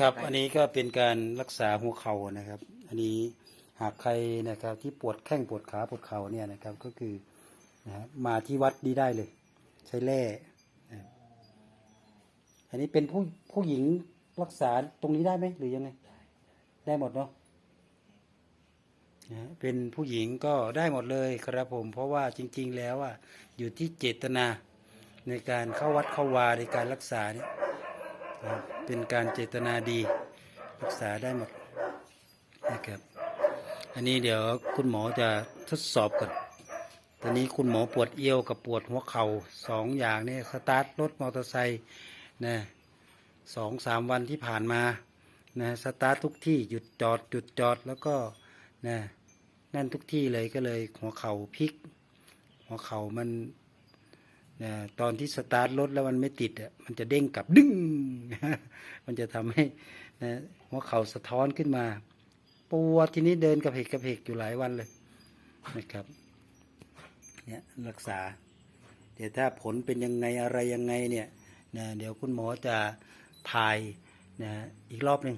ครับ อันนี้ก็เป็นการรักษาหัวเข่านะครับ อันนี้หากใครนะครับที่ปวดแข้งปวดขาปวดเข่าเนี่ยนะครับก็คือนะฮะมาที่วัดนี้ได้เลย ใช้แร่นะครับอันนี้เป็นผู้ผู้หญิงรักษาตรงนี้ได้ไหมหรือยังไง ได้หมดเนาะนะฮะเป็นผู้หญิงก็ได้หมดเลยครับผม เพราะว่าจริง ๆ แล้วอะอยู่ที่เจตนาในการเข้าวัดเข้าวาในการรักษาเนี่ยนะครับ เป็นการเจตนาดีรักษาได้หมดนะครับ อันนี้เดี๋ยวคุณหมอจะทดสอบก่อนตอนนี้คุณหมอปวดเอวกับปวดหัวเข่าสองอย่างนี่สตาร์ทรถมอเตอร์ไซค์นะสองสามวันที่ผ่านมานะสตาร์ททุกที่หยุดจอดหยุดจอดแล้วก็นะนั่นทุกที่เลยก็เลยหัวเข่าพลิก หัวเข่ามัน นะตอนที่สตาร์ทรถแล้วมันไม่ติดอะมันจะเด้งกลับดึงมันจะทำให้นะหัวเข่าสะท้อนขึ้นมาปวดทีนี้เดินกระเพกกระเพกอยู่หลายวันเลยนะครับเนี่ยรักษา เดี๋ยวถ้าผลเป็นยังไงอะไรยังไงเนี่ยนะเดี๋ยวคุณหมอจะถ่ายนะอีกรอบหนึ่ง